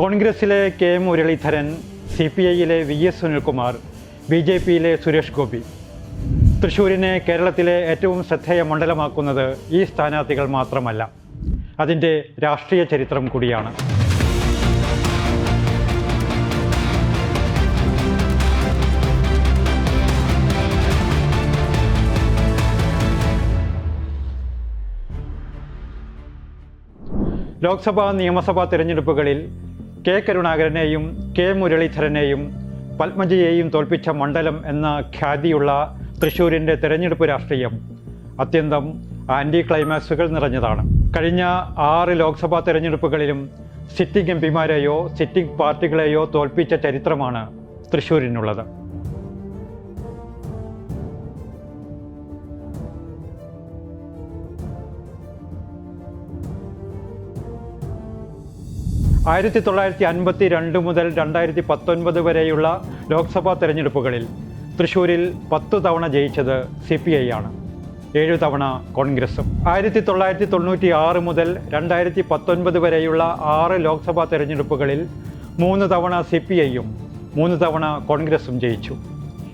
കോൺഗ്രസിലെ K Muraleedharan C P ഐയിലെ V S Sunilkumar B J പിയിലെ സുരേഷ് ഗോപി. തൃശ്ശൂരിനെ കേരളത്തിലെ ഏറ്റവും ശ്രദ്ധേയ മണ്ഡലമാക്കുന്നത് ഈ സ്ഥാനാർത്ഥികൾ മാത്രമല്ല അതിന്റെ രാഷ്ട്രീയ ചരിത്രം കൂടിയാണ്. ലോക്സഭാ നിയമസഭാ തെരഞ്ഞെടുപ്പുകളിൽ കെ കരുണാകരനെയും കെ മുരളീധരനെയും പത്മജിയെയും തോൽപ്പിച്ച മണ്ഡലം എന്ന ഖ്യാതിയുള്ള തൃശ്ശൂരിന്റെ തെരഞ്ഞെടുപ്പ് രാഷ്ട്രീയം അത്യന്തം ആന്റി ക്ലൈമാക്സുകൾ നിറഞ്ഞതാണ്. കഴിഞ്ഞ ആറ് ലോക്സഭാ തെരഞ്ഞെടുപ്പുകളിലും സിറ്റിംഗ് എം പിമാരെയോ സിറ്റിംഗ് പാർട്ടികളെയോ തോൽപ്പിച്ച ചരിത്രമാണ് തൃശ്ശൂരിനുള്ളത്. ആയിരത്തി തൊള്ളായിരത്തി അൻപത്തി രണ്ട് മുതൽ രണ്ടായിരത്തി പത്തൊൻപത് വരെയുള്ള ലോക്സഭാ തെരഞ്ഞെടുപ്പുകളിൽ തൃശ്ശൂരിൽ പത്തു തവണ ജയിച്ചത് സി പി ഐ ആണ്. ഏഴു തവണ കോൺഗ്രസും. ആയിരത്തി തൊള്ളായിരത്തി തൊണ്ണൂറ്റി ആറ് മുതൽ രണ്ടായിരത്തി പത്തൊൻപത് വരെയുള്ള ആറ് ലോക്സഭാ തെരഞ്ഞെടുപ്പുകളിൽ മൂന്ന് തവണ സി പി ഐയും മൂന്ന് തവണ കോൺഗ്രസും ജയിച്ചു.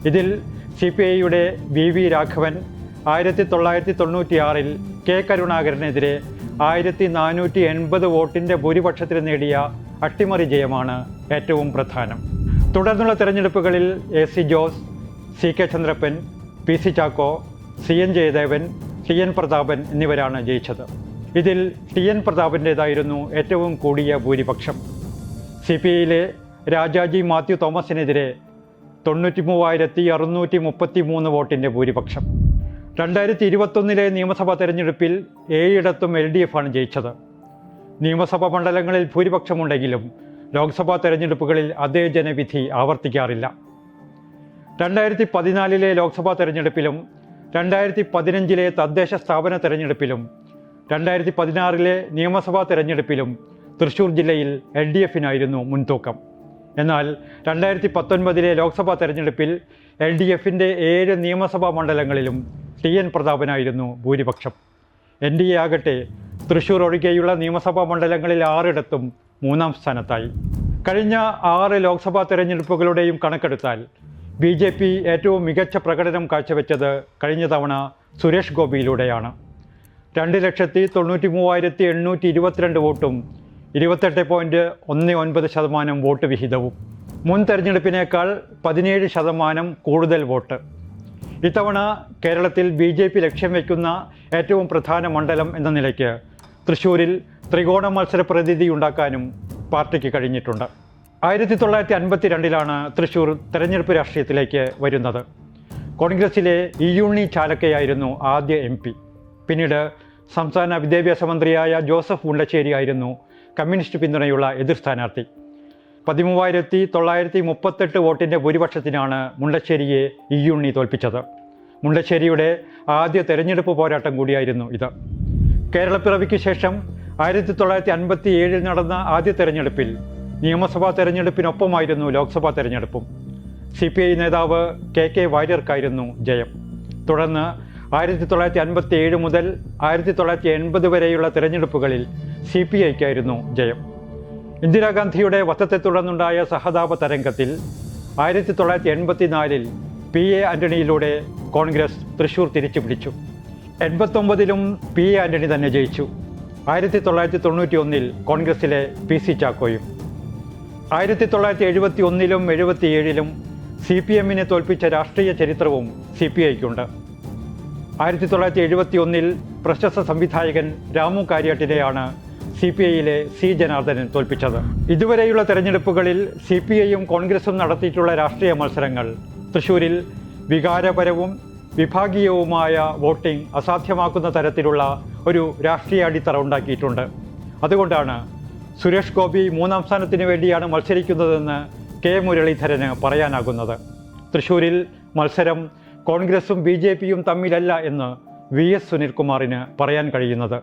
ഇതിൽ സി പി ഐയുടെ വി വി രാഘവൻ ആയിരത്തി തൊള്ളായിരത്തി തൊണ്ണൂറ്റി ആറിൽ കെ കരുണാകരനെതിരെ ആയിരത്തി നാനൂറ്റി എൺപത് വോട്ടിന്റെ ഭൂരിപക്ഷത്തിൽ നേടിയ അട്ടിമറി ജയമാണ് ഏറ്റവും പ്രധാനം. തുടർന്നുള്ള തെരഞ്ഞെടുപ്പുകളിൽ A C Jose C K Chandrappan P C Chacko C N Jayadevan T N Prathapan എന്നിവരാണ് ജയിച്ചത്. ഇതിൽ ടി എൻ പ്രതാപന്റേതായിരുന്നു ഏറ്റവും കൂടിയ ഭൂരിപക്ഷം. സി പി ഐയിലെ രാജാജി മാത്യു തോമസിനെതിരെ തൊണ്ണൂറ്റി മൂവായിരത്തി അറുന്നൂറ്റി മുപ്പത്തി മൂന്ന് വോട്ടിന്റെ ഭൂരിപക്ഷം. രണ്ടായിരത്തി ഇരുപത്തൊന്നിലെ നിയമസഭാ തെരഞ്ഞെടുപ്പിൽ ഏഴിടത്തും എൽ ഡി എഫ് ആണ് ജയിച്ചത്. നിയമസഭാ മണ്ഡലങ്ങളിൽ ഭൂരിപക്ഷമുണ്ടെങ്കിലും ലോക്സഭാ തെരഞ്ഞെടുപ്പുകളിൽ അതേ ജനവിധി ആവർത്തിക്കാറില്ല. രണ്ടായിരത്തി പതിനാലിലെ ലോക്സഭാ തെരഞ്ഞെടുപ്പിലും രണ്ടായിരത്തി പതിനഞ്ചിലെ തദ്ദേശ സ്ഥാപന തെരഞ്ഞെടുപ്പിലും രണ്ടായിരത്തി പതിനാറിലെ നിയമസഭാ തെരഞ്ഞെടുപ്പിലും തൃശൂർ ജില്ലയിൽ എൽ ഡി എഫിനായിരുന്നു മുൻതൂക്കം. എന്നാൽ രണ്ടായിരത്തി പത്തൊൻപതിലെ ലോക്സഭാ തെരഞ്ഞെടുപ്പിൽ എൽ ഡി എഫിന്റെ ഏഴ് നിയമസഭാ മണ്ഡലങ്ങളിലും ടി എൻ പ്രതാപനായിരുന്നു ഭൂരിപക്ഷം. എൻ ഡി എ ആകട്ടെ തൃശൂർ ഒഴികെയുള്ള നിയമസഭാ മണ്ഡലങ്ങളിൽ ആറിടത്തും മൂന്നാം സ്ഥാനത്തായി. കഴിഞ്ഞ ആറ് ലോക്സഭാ തെരഞ്ഞെടുപ്പുകളുടെയും കണക്കെടുത്താൽ ബി ജെ പി ഏറ്റവും മികച്ച പ്രകടനം കാഴ്ചവെച്ചത് കഴിഞ്ഞ തവണ സുരേഷ് ഗോപിയിലൂടെയാണ്. രണ്ട് ലക്ഷത്തി തൊണ്ണൂറ്റി മൂവായിരത്തി എണ്ണൂറ്റി ഇരുപത്തിരണ്ട് വോട്ടും ഇരുപത്തെട്ട് പോയിന്റ് ഒന്ന് ഒൻപത് ശതമാനം വോട്ട് വിഹിതവും. മുൻ തെരഞ്ഞെടുപ്പിനേക്കാൾ പതിനേഴ് ശതമാനം കൂടുതൽ വോട്ട്. ഇത്തവണ കേരളത്തിൽ ബി ജെ പി ലക്ഷ്യം വയ്ക്കുന്ന ഏറ്റവും പ്രധാന മണ്ഡലം എന്ന നിലയ്ക്ക് തൃശ്ശൂരിൽ ത്രികോണ മത്സര പ്രതിനിധി ഉണ്ടാക്കാനും പാർട്ടിക്ക് കഴിഞ്ഞിട്ടുണ്ട്. ആയിരത്തി തൊള്ളായിരത്തി അൻപത്തി രണ്ടിലാണ് തൃശ്ശൂർ തെരഞ്ഞെടുപ്പ് രാഷ്ട്രീയത്തിലേക്ക് വരുന്നത്. കോൺഗ്രസിലെ ഇയുണ്ണി ചാലക്കയായിരുന്നു ആദ്യ എം പി. പിന്നീട് സംസ്ഥാന വിദ്യാഭ്യാസ മന്ത്രിയായ ജോസഫ് മുണ്ടശ്ശേരി ആയിരുന്നു കമ്മ്യൂണിസ്റ്റ് പിന്തുണയുള്ള എതിർ സ്ഥാനാർത്ഥി. പതിമൂവായിരത്തി തൊള്ളായിരത്തി മുപ്പത്തെട്ട് വോട്ടിന്റെ ഭൂരിപക്ഷത്തിനാണ് മുണ്ടശ്ശേരിയെ ഇയുണ്ണി തോൽപ്പിച്ചത്. മുണ്ടശ്ശേരിയുടെ ആദ്യ തെരഞ്ഞെടുപ്പ് പോരാട്ടം കൂടിയായിരുന്നു ഇത്. കേരളപ്പിറവിക്ക് ശേഷം ആയിരത്തി തൊള്ളായിരത്തി അൻപത്തി ഏഴിൽ നടന്ന ആദ്യ തെരഞ്ഞെടുപ്പിൽ നിയമസഭാ തെരഞ്ഞെടുപ്പിനൊപ്പമായിരുന്നു ലോക്സഭാ തെരഞ്ഞെടുപ്പും. സി പി ഐ നേതാവ് കെ കെ വാര്യർക്കായിരുന്നു ജയം. തുടർന്ന് ആയിരത്തി തൊള്ളായിരത്തി അൻപത്തി ഏഴ് മുതൽ ആയിരത്തി തൊള്ളായിരത്തി എൺപത് വരെയുള്ള തെരഞ്ഞെടുപ്പുകളിൽ സി പി ഐക്കായിരുന്നു ജയം. ഇന്ദിരാഗാന്ധിയുടെ വധത്തെ തുടർന്നുണ്ടായ സഹതാപ തരംഗത്തിൽ ആയിരത്തി തൊള്ളായിരത്തി എൺപത്തിനാലിൽ പി എ ആന്റണിയിലൂടെ കോൺഗ്രസ് തൃശൂർ തിരിച്ചു പിടിച്ചു. എൺപത്തൊമ്പതിലും പി എ ആന്റണി തന്നെ ജയിച്ചു. ആയിരത്തി തൊള്ളായിരത്തി തൊണ്ണൂറ്റി ഒന്നിൽ കോൺഗ്രസിലെ പി സി ചാക്കോയും. ആയിരത്തി തൊള്ളായിരത്തി എഴുപത്തി ഒന്നിലും എഴുപത്തിയേഴിലും സി പി എമ്മിനെ തോൽപ്പിച്ച രാഷ്ട്രീയ ചരിത്രവും സി പി ഐക്കുണ്ട്. ആയിരത്തി തൊള്ളായിരത്തി എഴുപത്തി ഒന്നിൽ പ്രശസ്ത സംവിധായകൻ രാമു കാര്യാട്ടിനെയാണ് സി പി ഐയിലെ സി ജനാർദ്ദനൻ തോൽപ്പിച്ചത്. ഇതുവരെയുള്ള തെരഞ്ഞെടുപ്പുകളിൽ സി പി ഐയും കോൺഗ്രസും നടത്തിയിട്ടുള്ള രാഷ്ട്രീയ മത്സരങ്ങൾ തൃശൂരിൽ വികാരപരവും വിഭാഗീയവുമായ വോട്ടിംഗ് അസാധ്യമാക്കുന്ന തരത്തിലുള്ള ഒരു രാഷ്ട്രീയ അടിത്തറ ഉണ്ടാക്കിയിട്ടുണ്ട്. അതുകൊണ്ടാണ് സുരേഷ് ഗോപി മൂന്നാം സ്ഥാനത്തിന് വേണ്ടിയാണ് മത്സരിക്കുന്നതെന്ന് കെ മുരളീധരന് പറയാനാകുന്നത്. തൃശൂരിൽ മത്സരം കോൺഗ്രസും ബി ജെ പിയും തമ്മിലല്ല എന്ന് വി എസ് സുനിൽകുമാറിന് പറയാൻ കഴിയുന്നത്.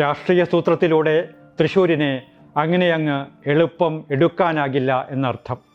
രാഷ്ട്രീയ സൂത്രത്തിലൂടെ തൃശ്ശൂരിനെ അങ്ങനെ അങ്ങ് എളുപ്പം എടുക്കാനാകില്ല എന്നർത്ഥം.